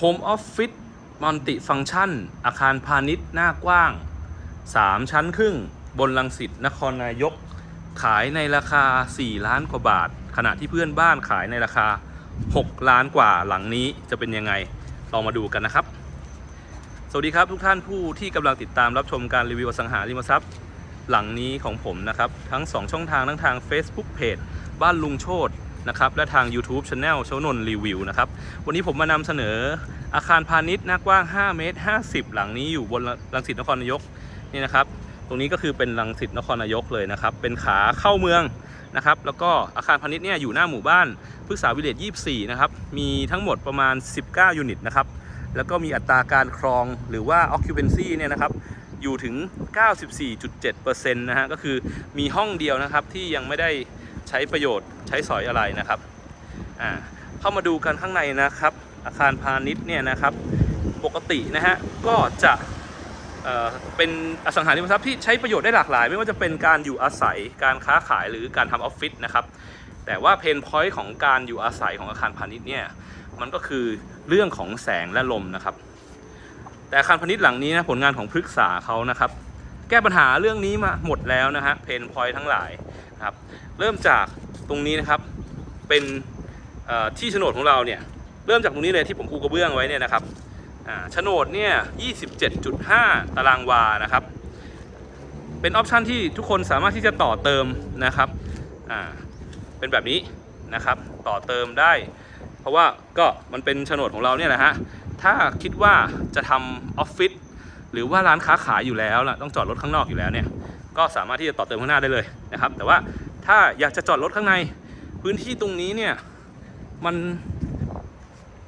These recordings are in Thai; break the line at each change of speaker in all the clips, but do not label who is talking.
Home Office Multi Function อาคารพาณิชย์หน้ากว้าง 3 ชั้นครึ่ง บนลังสิตนครนายก ขายในราคา 4 ล้านกว่าบาท ขณะที่เพื่อนบ้านขายในราคา 6 ล้านกว่าหลังนี้จะเป็นยังไงลองมาดูกันนะครับ สวัสดีครับทุกท่านผู้ที่กำลังติดตามรับชมการรีวิวอสังหาริมทรัพย์ หลังนี้ของผมนะครับ ทั้ง 2 ช่องทางทั้งทาง Facebook Page บ้านลุงโชต นะครับและทาง YouTube Channel เชานนรีวิวนะครับวันนี้ผมมานำเสนออาคารพาณิชย์หน้ากว้าง 5 เมตร 50 หลังนี้อยู่บนรังสิตนครนายกนี่นะครับตรงนี้ก็คือเป็นรังสิตนครนายกเลยนะครับเป็นขาเข้าเมืองนะครับแล้วก็อาคารพาณิชย์เนี่ยอยู่หน้าหมู่บ้านพฤกษาวิเลจ24 นะครับมีทั้งหมดประมาณ 19 ยูนิตนะครับแล้วก็มีอัตราการครองหรือว่า occupancy เนี่ยนะครับอยู่ถึง 94.7%นะฮะก็คือมีห้องเดียวนะครับที่ยังไม่ได้ ใช้ประโยชน์ใช้สอยอะไรนะครับอ่าเข้ามาดูกันข้างในนะครับ อาคารพาณิชย์เนี่ยนะครับ ปกตินะฮะก็จะเเป็นอสังหาริมทรัพย์ที่ใช้ประโยชน์ได้หลากหลาย ไม่ว่าจะเป็นการอยู่อาศัยการค้าขายหรือการทำออฟฟิศนะครับ แต่ว่าเพนพอยต์ของการอยู่อาศัยของอาคารพาณิชย์เนี่ยมันก็คือเรื่องของแสงและลมนะครับ แต่อาคารพาณิชย์หลังนี้นะผลงานของพฤกษาเขานะครับ แก้ปัญหาเรื่องนี้มาหมดแล้วนะฮะเพนพอยทั้งหลายนะครับเริ่มจากตรงนี้นะครับเป็นที่โฉนดของเราเนี่ยเริ่มจากตรงนี้เลยที่ผมปูกระเบื้องไว้เนี่ยนะครับโฉนดเนี่ย 27.5 ตารางวานะครับ เป็นออปชันที่ทุกคนสามารถที่จะต่อเติมนะครับ อ่า เป็นแบบนี้นะครับ ต่อเติมได้ เพราะว่าก็มันเป็นโฉนดของเราเนี่ยนะฮะ ถ้าคิดว่าจะทำออฟฟิศ หรือว่าร้านค้าขายอยู่แล้วล่ะต้องจอดรถข้างนอกอยู่แล้วเนี่ยก็สามารถที่จะต่อเติมข้างหน้าได้เลยนะครับ แต่ว่าถ้าอยากจะจอดรถข้างใน พื้นที่ตรงนี้เนี่ยมัน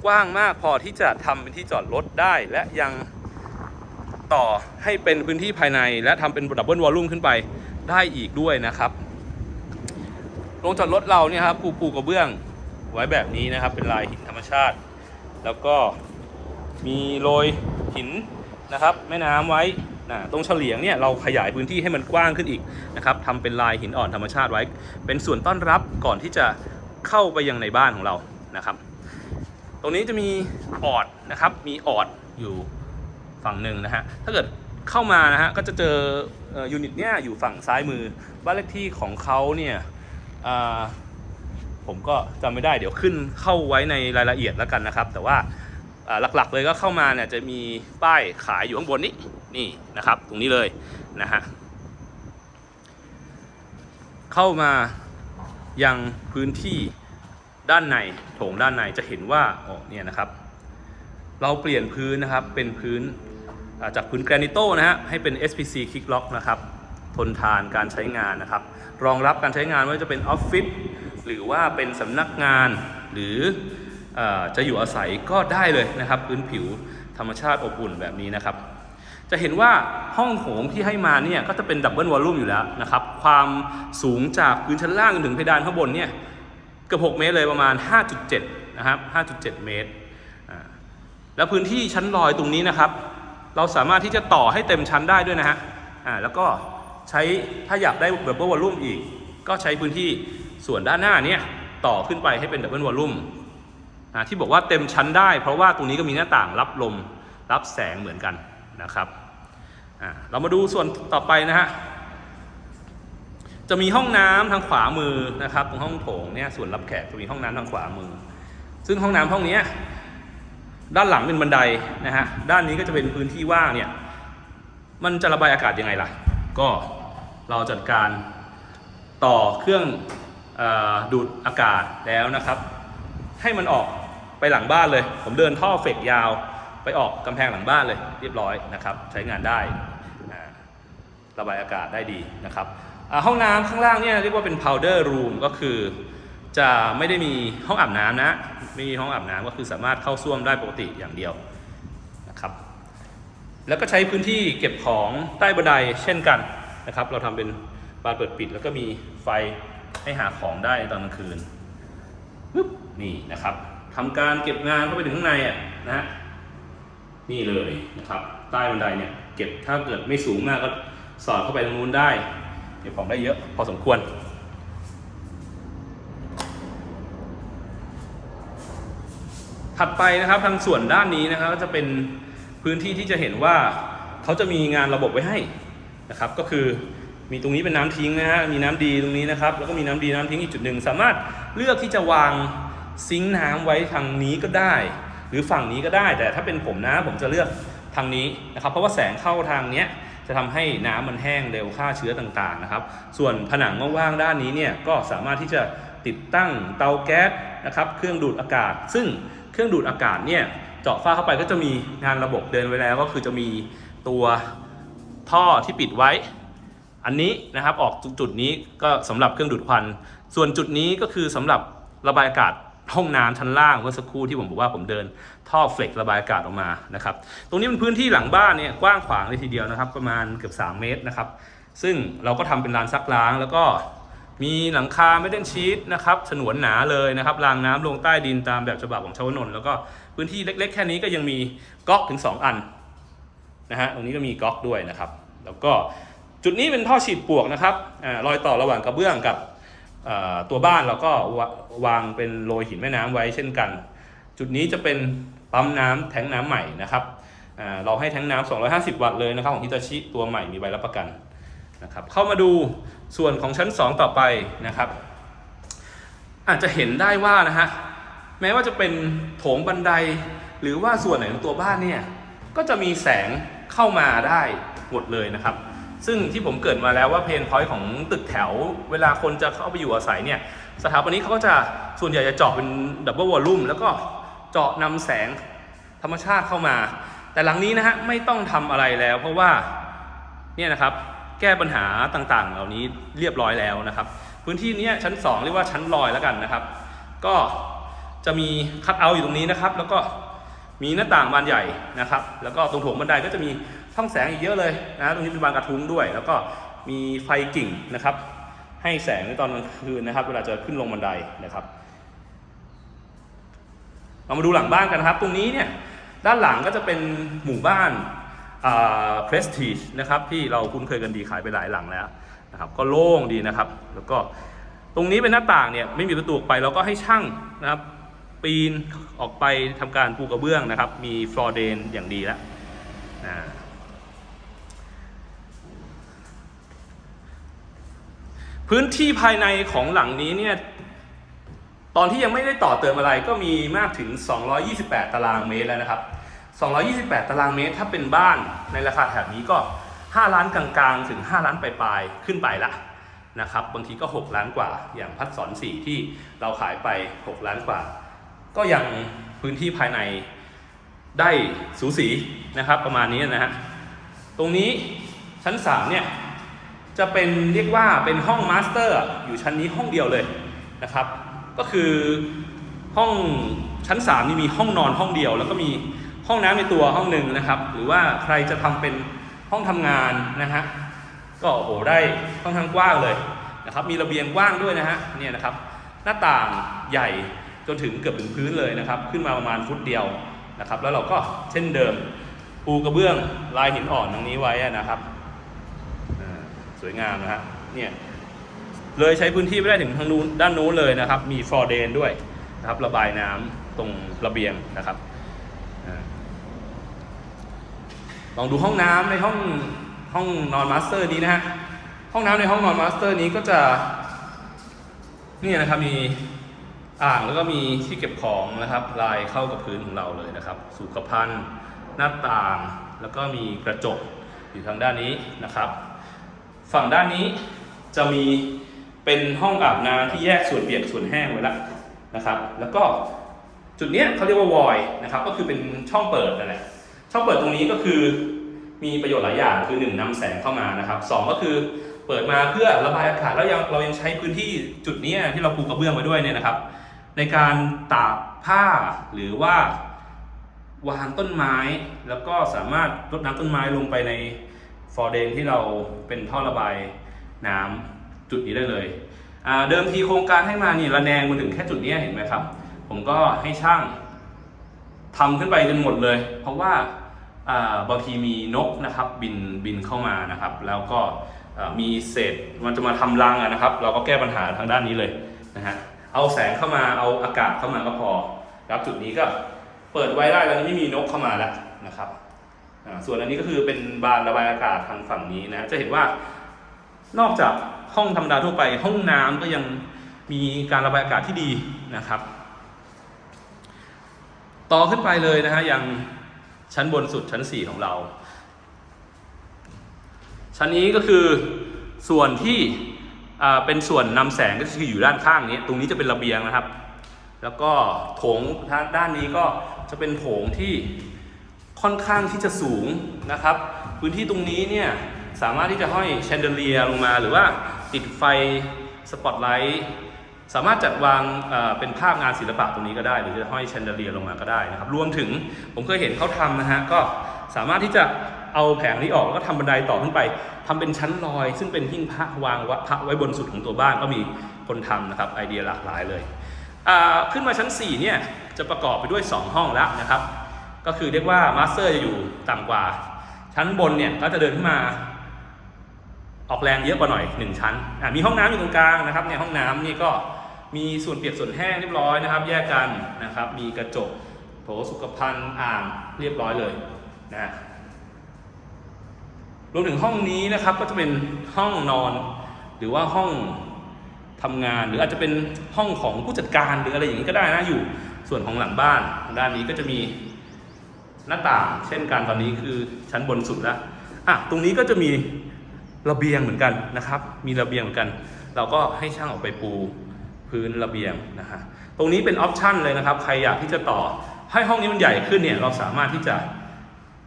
กว้างมากพอที่จะทำเป็นที่จอดรถได้ และยังต่อให้เป็นพื้นที่ภายใน และทำเป็นดับเบิลวอลลุ่มขึ้นไปได้อีกด้วยนะครับโรงจอดรถเราเนี่ยครับปูปูกระเบื้องไว้แบบนี้นะครับ เป็นลายหินธรรมชาติ แล้วก็มีโรยหิน นะครับแม่น้ำไว้นะตรงเฉลียงเนี่ยเราขยายพื้นที่ให้มันกว้างขึ้นอีกนะครับทำเป็นลายหินอ่อนธรรมชาติไว้ เป็นส่วนต้อนรับก่อนที่จะเข้าไปยังในบ้านของเรานะครับ ตรงนี้จะมีออดนะครับมีออดอยู่ฝั่งหนึ่งนะฮะถ้าเกิดเข้ามานะฮะก็จะเจอยูนิตเนี่ยอยู่ฝั่งซ้ายมือบ้านเลขที่ของเขาเนี่ยผมก็จำไม่ได้เดี๋ยวขึ้นเข้าไว้ในรายละเอียดแล้วกันนะครับ แต่ว่า หลักๆเลยก็เข้ามาเนี่ยจะมีป้ายขายอยู่ข้างบนนี้นี่นะครับ ตรงนี้เลยนะฮะเข้ามายังพื้นที่ด้านในโถงด้านในจะเห็นว่าอ๋อเนี่ยนะครับ เราเปลี่ยนพื้นนะครับเป็นพื้นจากพื้นแกรนิโตนะฮะให้เป็น SPC Kick Lock นะครับ ทนทานการใช้งานนะครับ รองรับการใช้งานไม่ว่าจะเป็นออฟฟิศหรือว่าเป็นสำนักงานหรือ จะอยู่อาศัยก็ได้เลยนะครับ พื้นผิวธรรมชาติอบอุ่นแบบนี้นะครับ จะเห็นว่าห้องโถงที่ให้มาเนี่ยก็จะเป็นดับเบิลวอลลุ่มอยู่แล้วนะครับ ความสูงจากพื้นชั้นล่างถึงเพดานข้างบนเนี่ยเกือบ6เมตรเลยประมาณ 5.7 นะครับ 5.7 เมตร แล้วพื้นที่ชั้นลอยตรงนี้นะครับ เราสามารถที่จะต่อให้เต็มชั้นได้ด้วยนะฮะแล้วก็ใช้ถ้าอยากได้ดับเบิลวอลลุ่มอีก ก็ใช้พื้นที่ส่วนด้านหน้าเนี่ยต่อขึ้นไปให้เป็นดับเบิลวอลลุ่ม อ่าที่บอกว่าเต็มชั้นได้ เพราะว่าตรงนี้ก็มีหน้าต่างรับลมรับแสงเหมือนกันนะครับเรามาดูส่วนต่อไปนะฮะจะมีห้องน้ำทางขวามือนะครับตรงห้องโถงเนี่ยส่วนรับแขกจะมีห้องน้ำทางขวามือ ซึ่งห้องน้ำห้องนี้ด้านหลังเป็นบันไดนะฮะด้านนี้ก็จะเป็นพื้นที่ว่างเนี่ยมันจะระบายอากาศยังไงล่ะ ก็เราจัดการต่อเครื่องออดูดอากาศแล้วนะครับ ให้มันออก ไปหลังบ้านเลย ผมเดินท่อเฟกยาว ไปออกกำแพงหลังบ้านเลย เรียบร้อยนะครับ ใช้งานได้ระบายอากาศได้ดีนะครับห้องน้ำข้างล่างเนี่ยเรียกว่าเป็น powder room ก็คือ จะไม่ได้มีห้องอาบน้ำนะไม่มีห้องอาบน้ำก็คือสามารถเข้าส้วมได้ปกติอย่างเดียวนะครับแล้วก็ใช้พื้นที่เก็บของใต้บันไดเช่นกันนะครับ เราทำเป็นบานเปิดปิด แล้วก็มีไฟให้หาของได้ตอนกลางคืนนี่นะครับ ทำการเก็บงานเข้าไปถึงข้างในอะนะฮะนี่เลยนะครับ ใต้บันไดเนี่ยเก็บถ้าเกิดไม่สูงมากก็สอดเข้าไปตรงนู้นได้ เก็บของได้เยอะพอสมควร ถัดไปนะครับทางส่วนด้านนี้นะครับก็จะเป็นพื้นที่ที่จะเห็นว่าเขาจะมีงานระบบไว้ให้นะครับ ก็คือมีตรงนี้เป็นน้ำทิ้งนะฮะมีน้ำดีตรงนี้นะครับ แล้วก็มีน้ำดีน้ำทิ้งอีกจุดหนึ่งสามารถเลือกที่จะวาง ซิงค์น้ำไว้ทางนี้ก็ได้ หรือฝั่งนี้ก็ได้ แต่ถ้าเป็นผมนะผมจะเลือกทางนี้นะครับ เพราะว่าแสงเข้าทางเนี้ยจะทำให้น้ำมันแห้งเร็วฆ่าเชื้อต่างๆนะครับ ส่วนผนังว่างๆด้านนี้เนี่ยก็สามารถที่จะติดตั้งเตาแก๊สนะครับ เครื่องดูดอากาศ ซึ่งเครื่องดูดอากาศเนี่ยเจาะฝ้าเข้าไปก็จะมีงานระบบเดินไว้แล้วก็คือจะมีตัวท่อที่ปิดไว้ อันนี้นะครับออกจุดนี้ก็สำหรับเครื่องดูดควัน ส่วนจุดนี้ก็คือสำหรับระบายอากาศ ห้องน้ำชั้นล่างเมื่อสักครู่ที่ผมบอกว่าผมเดินท่อเฟล็กระบายอากาศออกมานะครับ ตรงนี้เป็นพื้นที่หลังบ้านเนี่ยกว้างขวางเลยทีเดียวนะครับ ประมาณเกือบ 3 เมตรนะครับ ซึ่งเราก็ทำเป็นลานซักล้าง แล้วก็มีหลังคาไม่เด่นชีตนะครับฉนวนหนาเลยนะครับรางน้ำลงใต้ดินตามแบบฉบับของชาวนนท์แล้วก็พื้นที่เล็กๆ แค่นี้ก็ยังมีก๊อกถึง 2 อันนะฮะตรงนี้ก็มีก๊อกด้วยนะครับ แล้วก็จุดนี้เป็นท่อฉีดปลวกนะครับอรอยต่อระหว่างกระเบื้องกับ ตัวบ้านเราก็วางเป็นโรยหินแม่น้ำไว้เช่นกัน จุดนี้จะเป็นปั๊มน้ำแทงน้ำใหม่นะครับเราให้แทงน้ำ250 วัตต์เลยนะครับของฮิตาชิตัวใหม่มีใบรับประกันนะครับเข้ามาดูส่วนของชั้น 2 ต่อไปนะครับ อาจจะเห็นได้ว่านะฮะแม้ว่าจะเป็นโถงบันได หรือว่าส่วนไหนของตัวบ้านเนี่ยก็จะมีแสงเข้ามาได้หมดเลยนะครับ ซึ่งที่ผมเกิดมาแล้วว่าเพนพอยต์ของตึกแถว เวลาคนจะเข้าไปอยู่อาศัยเนี่ยสถาปนิกเขาก็จะส่วนใหญ่จะเจาะเป็นดับเบิลวอลลุ่มแล้วก็เจาะนำแสงธรรมชาติเข้ามา แต่หลังนี้นะฮะไม่ต้องทำอะไรแล้ว เพราะว่าเนี่ยนะครับแก้ปัญหาต่างๆ เหล่านี้เรียบร้อยแล้วนะครับ พื้นที่นี้ชั้น 2 เรียกว่าชั้นลอยแล้วกันนะครับ ก็จะมีคัทเอาท์อยู่ตรงนี้นะครับ แล้วก็มีหน้าต่างบานใหญ่นะครับ แล้วก็ตรงโถงบันไดก็จะมี ช่องแสงอีกเยอะเลยนะตรงนี้เป็นบานกระทุ้งด้วย แล้วก็มีไฟกิ่งนะครับ ให้แสงในตอนกลางคืนนะครับ เวลาจะขึ้นลงบันไดนะครับเรามาดูหลังบ้านกันนะครับ ตรงนี้เนี่ยด้านหลังก็จะเป็นหมู่บ้านเพรสทีจนะครับที่เราคุ้นเคยกันดีขายไปหลายหลังแล้วนะครับก็โล่งดีนะครับ แล้วก็ตรงนี้เป็นหน้าต่างเนี่ยไม่มีประตูออกไปเราก็ให้ช่างนะครับ ปีนออกไปทำการปูกระเบื้องนะครับ มีฟลอร์เดนอย่างดีแล้วอ่า พื้นที่ภายในของหลังนี้เนี่ยตอนที่ยังไม่ได้ต่อเติมอะไรก็มีมากถึง 228 ตารางเมตรแล้วนะครับ 228 ตารางเมตรถ้าเป็นบ้านในราคาแถบนี้ก็ 5 ล้านกลางๆ ถึง 5 ล้านปลายๆ ขึ้นไปละนะครับ บางทีก็ 6 ล้านกว่า อย่างพัดสอนสีที่เราขายไป 6 ล้านกว่า ก็ยังพื้นที่ภายในได้สูสีนะครับประมาณนี้นะฮะ ตรงนี้ชั้น 3 เนี่ย จะเป็นเรียกว่าเป็นห้องมาสเตอร์อยู่ชั้นนี้ห้องเดียวเลยนะครับ ก็คือห้องชั้น 3 นี่มีห้องนอนห้องเดียว แล้วก็มีห้องน้ำในตัวห้องหนึ่งนะครับ หรือว่าใครจะทำเป็นห้องทำงานนะฮะก็โอ้โหได้ค่อนข้างกว้างเลยนะครับมีระเบียงกว้างด้วยนะฮะเนี่ยนะครับหน้าต่างใหญ่จนถึงเกือบถึงพื้นเลยนะครับ ขึ้นมาประมาณฟุตเดียวนะครับ แล้วเราก็เช่นเดิมปูกระเบื้องลายหินอ่อนตรงนี้ไว้นะครับ สวยงามนะฮะเนี่ยเลยใช้พื้นที่ไม่ได้ถึงทางนู้นด้านนู้นเลยนะครับ มีฟอร์เดนด้วยนะครับ ระบายน้ำตรงระเบียงนะครับลองดูห้องน้ำในห้องห้องนอนมาสเตอร์นี้นะฮะห้องน้ำในห้องนอนมาสเตอร์นี้ก็จะนี่นะครับมีอ่างแล้วก็มีที่เก็บของนะครับ ลายเข้ากับพื้นของเราเลยนะครับ สุขภัณฑ์หน้าต่างแล้วก็มีกระจกอยู่ทางด้านนี้นะครับ ฝั่งด้านนี้จะมีเป็นห้องอาบน้ำที่แยกส่วนเปียกส่วนแห้งไว้แล้วนะครับ แล้วก็จุดเนี้ยเขาเรียกว่าวอยนะครับ ก็คือเป็นช่องเปิดนั่นแหละช่องเปิดตรงนี้ก็คือมีประโยชน์หลายอย่างคือหนึ่งนำแสงเข้ามานะครับสองก็คือเปิดมาเพื่อระบายอากาศแล้วยังเรายังใช้พื้นที่จุดนี้ที่เราปูกระเบื้องไว้ด้วยเนี่ยนะครับ ในการตากผ้าหรือว่าวางต้นไม้ แล้วก็สามารถรดน้ำต้นไม้ลงไปใน ฟอร์เดนที่เราเป็นท่อระบายน้ำจุดนี้ได้เลยเดิมทีโครงการให้มานี่ระแนงมาถึงแค่จุดนี้เห็นไหมครับ ผมก็ให้ช่างทำขึ้นไปจนหมดเลย เพราะว่าบางทีมีนกนะครับบินบินเข้ามานะครับ แล้วก็มีเศษมันจะมาทำรังนะครับ เราก็แก้ปัญหาทางด้านนี้เลยนะฮะเอาแสงเข้ามาเอาอากาศเข้ามาก็พอครับจุดนี้ก็เปิดไว้ได้ตอนนี้ไม่มีนกเข้ามาแล้วนะครับ ส่วนอันนี้ก็คือเป็นบานระบายอากาศทางฝั่งนี้นะ จะเห็นว่านอกจากห้องธรรมดาทั่วไปห้องน้ำก็ยังมีการระบายอากาศที่ดีนะครับ ต่อขึ้นไปเลยนะฮะยังชั้นบนสุดชั้น 4 ของเรา ชั้นนี้ก็คือส่วนที่เป็นส่วนนำแสงก็คืออยู่ด้านข้างนี้ ตรงนี้จะเป็นระเบียงนะครับ แล้วก็โถงทางด้านนี้ก็จะเป็นโถงที่ ค่อนข้างที่จะสูงนะครับ พื้นที่ตรงนี้เนี่ยสามารถที่จะห้อยแชนเดอเลียลงมาหรือว่าติดไฟสปอตไลท์สามารถจัดวางเเป็นภาพงานศิลปะตรงนี้ก็ได้ หรือจะห้อยแชนเดอเลียลงมาก็ได้นะครับ รวมถึงผมเคยเห็นเขาทำนะฮะก็สามารถที่จะเอาแผงนี้ออกแล้วก็ทำบันไดต่อขึ้นไปทำเป็นชั้นลอย ซึ่งเป็นหิ้งพระวางวะพระไว้บนสุดของตัวบ้านก็มีคนทำนะครับไอเดียหลากหลายเลยขึ้นมาชั้น4เนี่ยจะประกอบไปด้วย 2 ห้องแล้วนะครับ ก็คือเรียกว่ามาสเตอร์จะอยู่ต่ำกว่า ชั้นบนเนี่ยก็จะเดินขึ้นมา ออกแรงเยอะกว่าหน่อย1ชั้นมีห้องน้ำอยู่ตรงกลางนะครับในห้องน้ำนี่ก็มีส่วนเปียกส่วนแห้งเรียบร้อยนะครับ แยกกันนะครับ มีกระจกโถสุขภัณฑ์อ่างเรียบร้อยเลยนะรวมถึงห้องนี้นะครับก็จะเป็นห้องนอน หรือว่าห้องทำงาน หรืออาจจะเป็นห้องของผู้จัดการหรืออะไรอย่างนี้ก็ได้นะอยู่ส่วนของหลังบ้านด้านนี้ก็จะมี หน้าต่าง เช่นกันตอนนี้คือชั้นบนสุดแล้วอะตรงนี้ก็จะมีระเบียงเหมือนกันนะครับ มีระเบียงเหมือนกัน เราก็ให้ช่างออกไปปูพื้นระเบียงนะฮะตรงนี้เป็นออปชันเลยนะครับ ใครอยากที่จะต่อให้ห้องนี้มันใหญ่ขึ้นเนี่ยเราสามารถที่จะ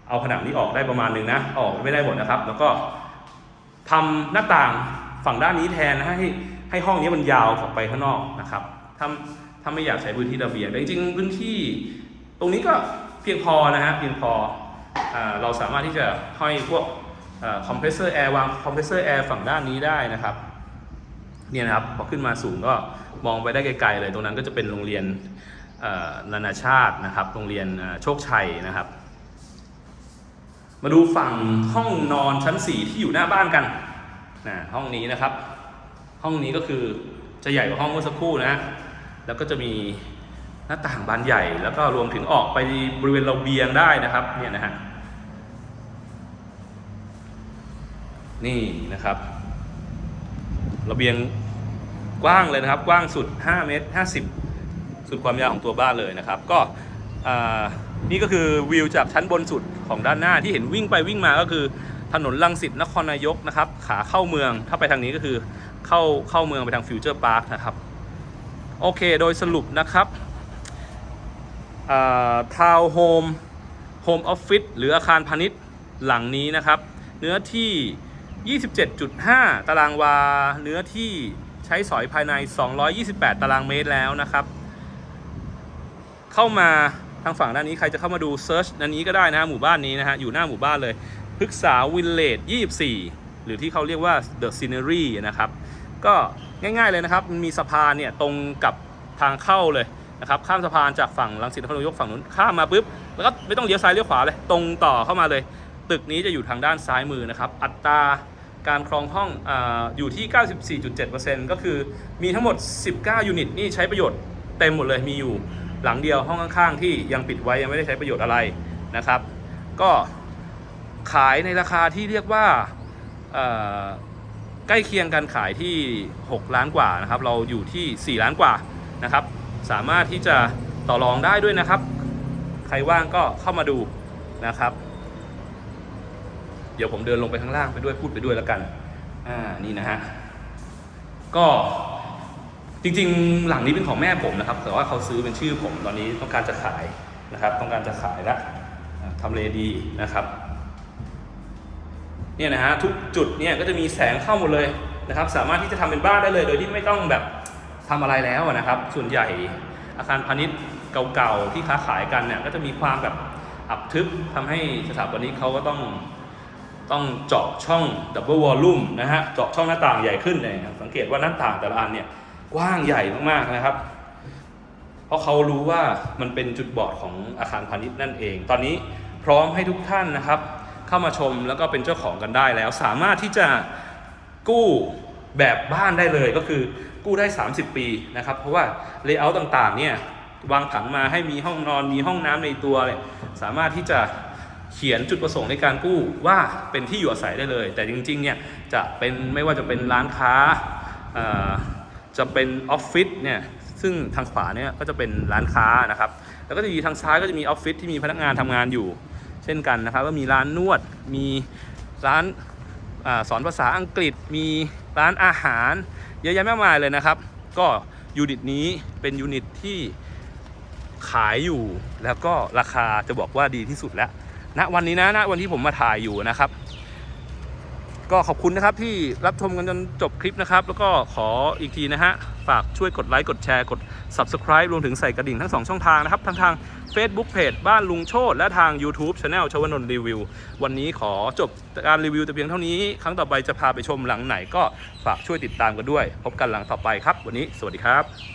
เอาผนังนี้ออกได้ประมาณหนึงนะออกไม่ได้หมดนะครับ แล้วก็ทำหน้าต่างฝั่งด้านนี้แทนนะให้ให้ห้องนี้มันยาวออกไปข้างนอกนะครับถ้าถ้าไม่อยากใช้พื้นที่ระเบียงแต่จริงๆพื้นที่ ตรงนี้ก็ พียงพอนะฮะเพียงพออเราสามารถที่จะห้อยพวกคอมเพรสเซอร์แอร์วางคอมเพรสเซอร์แอร์ฝั่งด้านนี้ได้นะครับเนี่ยนะครับพอขึ้นมาสูงก็มองไปได้ไกลๆเลย ตรงนั้นก็จะเป็นโรงเรียนนานาชาตินะครับ โรงเรียนโชคชัยนะครับ มาดูฝั่งห้องนอนชั้น 4 ที่อยู่หน้าบ้านกันนะห้องนี้นะครับ ห้องนี้ก็คือจะใหญ่กว่าห้องเมื่อสักครู่นะแล้วก็จะมี หน้าต่างบานใหญ่แล้วก็รวมถึงออกไปบริเวณระเบียงได้นะครับเนี่ยนะฮะนี่นะครับระเบียงกว้างเลยนะครับ กว้างสุด 5 เมตร 50 สุดความยาวของตัวบ้านเลยนะครับ ก็นี่ก็คือวิวจากชั้นบนสุดของด้านหน้าที่เห็นวิ่งไปวิ่งมาก็คือถนนลังสิตนครนายกนะครับ ขาเข้าเมืองถ้าไปทางนี้ก็คือเข้าเข้าเมืองไปทางฟิวเจอร์พาร์คนะครับ โอเคโดยสรุปนะครับ ทาวน์โฮมโฮมออฟฟิศหรืออาคารพาณิชย์หลังนี้นะครับ เนื้อที่ 27.5 ตารางวา เนื้อที่ใช้สอยภายใน 228 ตารางเมตรแล้วนะครับ เข้ามาทางฝั่งด้านนี้ใครจะเข้ามาดูเซิร์ชอันนี้ก็ได้นะฮะหมู่บ้านนี้นะฮะอยู่หน้าหมู่บ้านเลยพฤกษาวิลเลจ24 หรือที่เขาเรียกว่า The Scenery นะครับ ก็ง่ายๆเลยนะครับ มีสะพานเนี่ยตรงกับทางเข้าเลย นะครับข้ามสะพานจากฝั่งลังสิตนครนายกฝั่งนู้นข้ามมาปุ๊บแล้วก็ไม่ต้องเลี้ยวซ้ายเลี้ยวขวาเลย ตรงต่อเข้ามาเลย ตึกนี้จะอยู่ทางด้านซ้ายมือนะครับ อัตราการครองห้องออยู่ที่ 94.7%ก็คือมีทั้งหมด 19 ยูนิตนี่ใช้ประโยชน์เต็มหมดเลยมีอยู่หลังเดียวห้องข้างๆ ที่ยังปิดไว้ยังไม่ได้ใช้ประโยชน์อะไรนะครับ ก็ขายในราคาที่เรียกว่าใกล้เคียงกันขายที่ 6 ล้านกว่านะครับ เราอยู่ที่ 4 ล้านกว่านะครับ สามารถที่จะต่อรองได้ด้วยนะครับ ใครว่างก็เข้ามาดูนะครับ เดี๋ยวผมเดินลงไปข้างล่างไปด้วยพูดไปด้วยแล้วกัน อ่า นี่นะฮะ ก็จริงๆ หลังนี้เป็นของแม่ผมนะครับ แต่ว่าเขาซื้อเป็นชื่อผมตอนนี้ต้องการจะขายนะครับ ต้องการจะขายแล้วทำเลดีนะครับเนี่ยนะฮะทุกจุดเนี่ยก็จะมีแสงเข้าหมดเลยนะครับ สามารถที่จะทำเป็นบ้านได้เลย โดยที่ไม่ต้องแบบ ทำอะไรแล้วนะครับ ส่วนใหญ่อาคารพาณิชย์เก่าๆที่ค้าขายกันเนี่ยก็จะมีความแบบอับทึบทำให้สถาปนิกเขาก็ต้องต้องเจาะช่องดับเบิลวอลลุ่มนะฮะเจาะช่องหน้าต่างใหญ่ขึ้นเลยสังเกตว่าหน้าต่างแต่ละอันเนี่ยกว้างใหญ่มากๆนะครับ เพราะเขารู้ว่ามันเป็นจุดบอดของอาคารพาณิชย์นั่นเอง ตอนนี้พร้อมให้ทุกท่านนะครับ เข้ามาชมแล้วก็เป็นเจ้าของกันได้แล้ว สามารถที่จะกู้แบบบ้านได้เลยก็คือ กู้ได้ 30 ปีนะครับ เพราะว่าเลเยอร์ต่างๆเนี่ยวางผังมาให้มีห้องนอนมีห้องน้ำในตัวเนี่ยสามารถที่จะเขียนจุดประสงค์ในการกู้ว่าเป็นที่อยู่อาศัยได้เลย แต่จริงๆเนี่ยจะเป็นไม่ว่าจะเป็นร้านค้าจะเป็นออฟฟิศเนี่ยซึ่งทางขวาเนี่ยก็จะเป็นร้านค้านะครับ แล้วก็จะมีทางซ้ายก็จะมีออฟฟิศที่มีพนักงานทำงานอยู่ เช่นกันนะครับก็มีร้านนวดมีร้านอสอนภาษาอังกฤษ มีร้านอาหาร เยอะแยะมากมายเลยนะครับ ก็ยูนิตนี้เป็นยูนิตที่ขายอยู่ แล้วก็ราคาจะบอกว่าดีที่สุดแล้วณวันนี้นะณวันที่ผมมาถ่ายอยู่นะครับ ก็ขอบคุณนะครับที่รับชมกันจนจบคลิปนะครับ แล้วก็ขออีกทีนะฮะ ช่วยกดไลค์กดแชร์กด Subscribe รวมถึงใส่กระดิ่งทั้ง 2 ช่องทางนะครับ ทั้งทาง Facebook Page บ้านลุงโชตและทาง YouTube Channel ชวนนท์รีวิว วันนี้ขอจบการรีวิวแต่เพียงเท่านี้ ครั้งต่อไปจะพาไปชมหลังไหนก็ฝากช่วยติดตามกันด้วย พบกันหลังต่อไปครับ วันนี้สวัสดีครับ